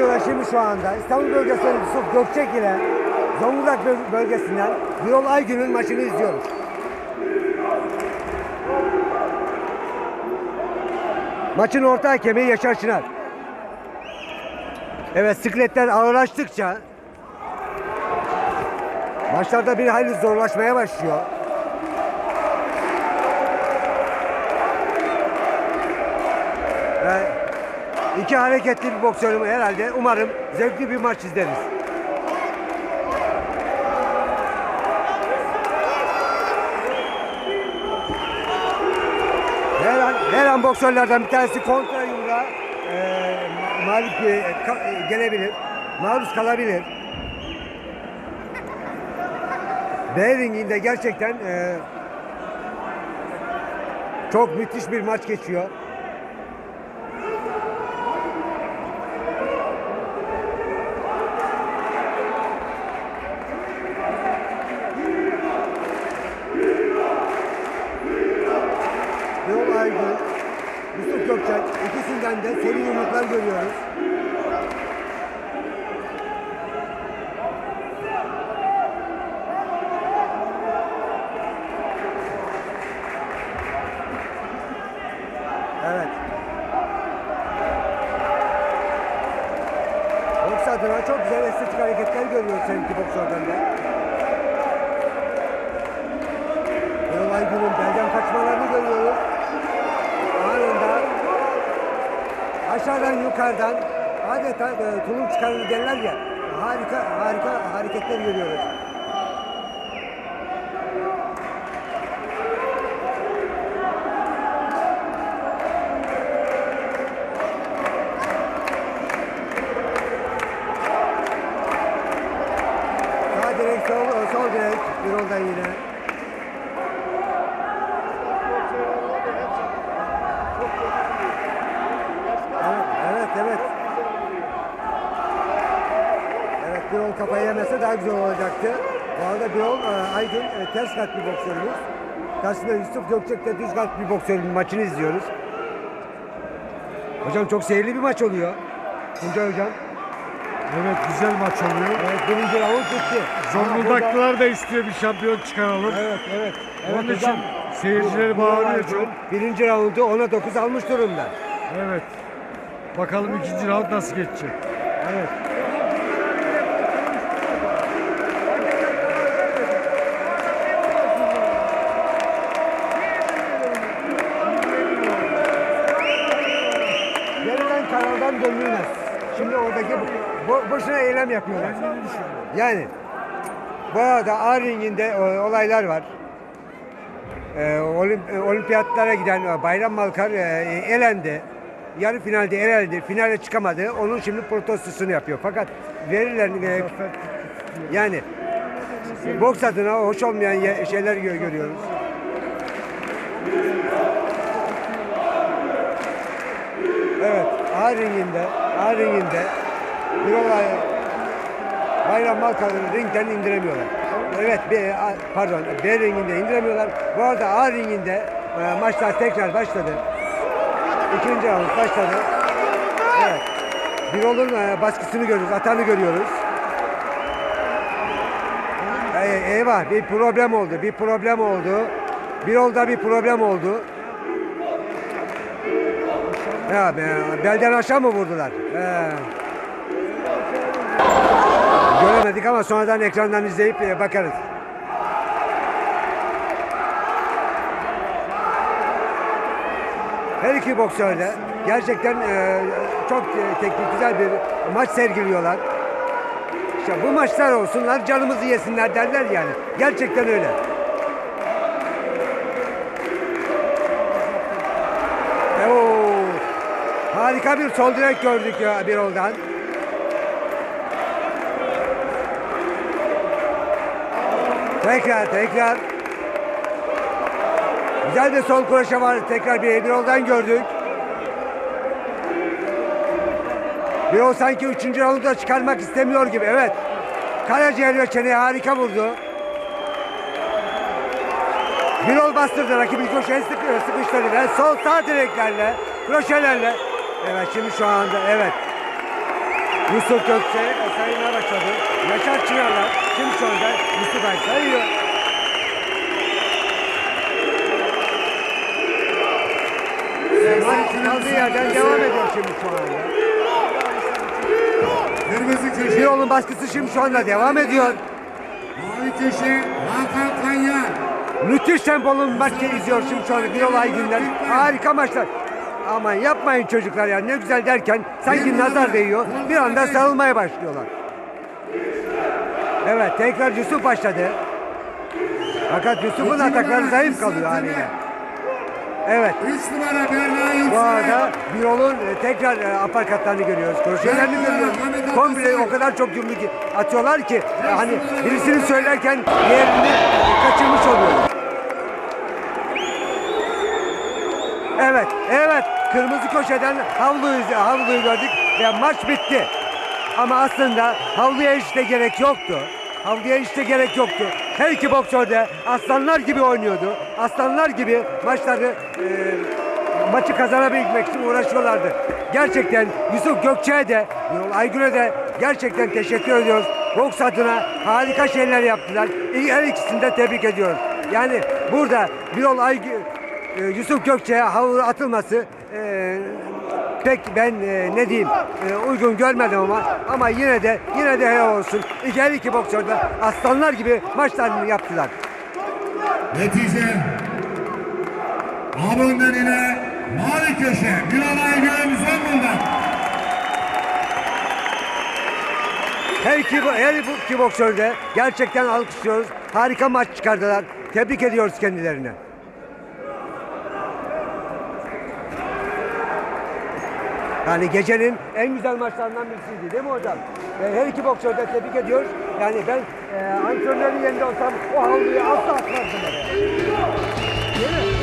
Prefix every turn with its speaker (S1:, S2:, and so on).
S1: stüdyoda şimdi şu anda İstanbul bölgesinden Yusuf Gökçek ile Zonguldak böl- bölgesinden Birol Aygün'ün maçını izliyoruz. Maçın orta hakemi Yaşar Çınar. Evet sikletler ağırlaştıkça maçlarda bir hayli zorlaşmaya başlıyor. Ve iki hareketli bir boksörüm herhalde. Umarım zevkli bir maç izleriz. Her an, her an boksörlerden bir tanesi kontra yumruğa e, mağlup e, ka- e, gelebilir. Maruz kalabilir. B ringinde gerçekten e, çok müthiş bir maç geçiyor. Yol Aygün, Yusuf Gökçek ikisinden de seri yumruklar görüyoruz. Evet. Boks adına çok güzel estetik hareketler görüyoruz her iki boksörden de. Yol Aygün'ün belden kaçmalarını görüyoruz. Aşağıdan yukarıdan adeta e, tulum çıkarır derler ya. Harika harika hareketler görüyoruz. Sağ direk, sol, sol direk. Bir oldan yine. Evet, evet, evet. Evet, Birol kafayı yemese daha güzel olacaktı. Bu arada Birol, e, Aygün e, ters kalp bir boksörümüz. Karşısında Yusuf Gökçek de düz kalp bir boksörün maçını izliyoruz. Hocam çok seyirli bir maç oluyor. Tuncay Hocam.
S2: Evet güzel maç oluyor.
S1: Evet, birinci round bitti.
S2: Zonguldaklılar da istiyor bir şampiyon çıkaralım.
S1: Evet, evet. evet
S2: Onun için
S1: hocam.
S2: seyircileri
S1: Birol
S2: bağırıyor çok.
S1: Birinci roundu 10'a 9 almış durumda.
S2: Evet. Bakalım ikinci round nasıl geçecek.
S1: Evet. Kanaldan dönülmez. Şimdi oradaki bo boşuna eylem yapıyorlar. Yani bu arada A ringinde e, olaylar var. Ee, olimp- e, olimpiyatlara giden e, Bayram Malkar e, elendi. Yarı finalde elendi. Finale çıkamadı. Onun şimdi protestosunu yapıyor. Fakat verilen e, yani boks adına hoş olmayan şeyler gö- görüyoruz. Evet, A ringinde, A ringinde bir olay Bayram Malkar'ı ringden indiremiyorlar. Evet, B, A- pardon, B ringinde indiremiyorlar. Bu arada A ringinde e, maçlar tekrar başladı. İkinci round başladı. Evet. Birol'un e, baskısını görüyoruz, atağını görüyoruz. Ey- eyvah, bir problem oldu, bir problem oldu. Birol'da bir problem oldu. Ya be, belden aşağı mı vurdular? He. Göremedik ama sonradan ekrandan izleyip e, bakarız. Her iki boksör de gerçekten e, çok e, teknik güzel bir maç sergiliyorlar. İşte bu maçlar olsunlar canımızı yesinler derler yani. Gerçekten öyle. Harika bir sol direk gördük ya bir oldan. Tekrar tekrar. Güzel bir sol kroşe var. Tekrar bir bir oldan gördük. Bir o sanki üçüncü roundda çıkarmak istemiyor gibi. Evet. Karaciğer ve çeneye harika vurdu. Birol bastırdı rakibi köşeye sıkı, sıkıştırdı sol sağ direklerle, kroşelerle. Evet şimdi şu anda evet. Yusuf Gökçe sayımına başladı. Yaşar Çınar'la şimdi şu anda Yusuf Ay sayıyor. Maç kaldığı yerden devam ediyor şimdi şu anda.
S3: Kırmızı köşe.
S1: Birol'un baskısı şimdi şu anda devam ediyor.
S3: Mavi köşe. Hakan Kanyar.
S1: Müthiş tempolu maç izliyor şimdi şu anda Birol Aygünler. Harika maçlar. Aman yapmayın çocuklar ya ne güzel derken sanki nazar değiyor. Bir anda sarılmaya başlıyorlar. Evet tekrar Yusuf başladı. Fakat Yusuf'un atakları zayıf kalıyor haliyle. Evet
S3: 3 numara Berna Yüksel.
S1: bu arada Birol'un e, tekrar e, aparkatlarını görüyoruz. Kroşelerini görüyoruz. Komple o kadar çok yumruk atıyorlar ki hani birisini söylerken diğerini e, kaçırmış oluyor. Evet, evet. Kırmızı köşeden havluyu, havluyu gördük ve maç bitti. Ama aslında havluya hiç de gerek yoktu. Havluya hiç de gerek yoktu. Her iki boksör de aslanlar gibi oynuyordu. Aslanlar gibi maçları e, maçı kazanabilmek için uğraşıyorlardı. Gerçekten Yusuf Gökçe'ye de, Yol Aygün'e de gerçekten teşekkür ediyoruz. Boks adına harika şeyler yaptılar. Her ikisini de tebrik ediyoruz. Yani burada Birol Aygün, e, Yusuf Gökçe'ye havlu atılması e, pek ben e, ne diyeyim e, uygun görmedim ama ama yine de yine de helal olsun. İki her iki boksör de aslanlar gibi maçlarını yaptılar.
S3: Netice. Abönden ile mavi köşe. Birol Aygün Zonguldak.
S1: Her iki, her iki boksör de gerçekten alkışlıyoruz. Harika maç çıkardılar. Tebrik ediyoruz kendilerine. Yani gecenin en güzel maçlarından birisiydi değil mi hocam? Ve her iki boksörü de tebrik ediyoruz. Yani ben e, antrenörün yerinde olsam o havluyu asla atmazdım. Değil mi?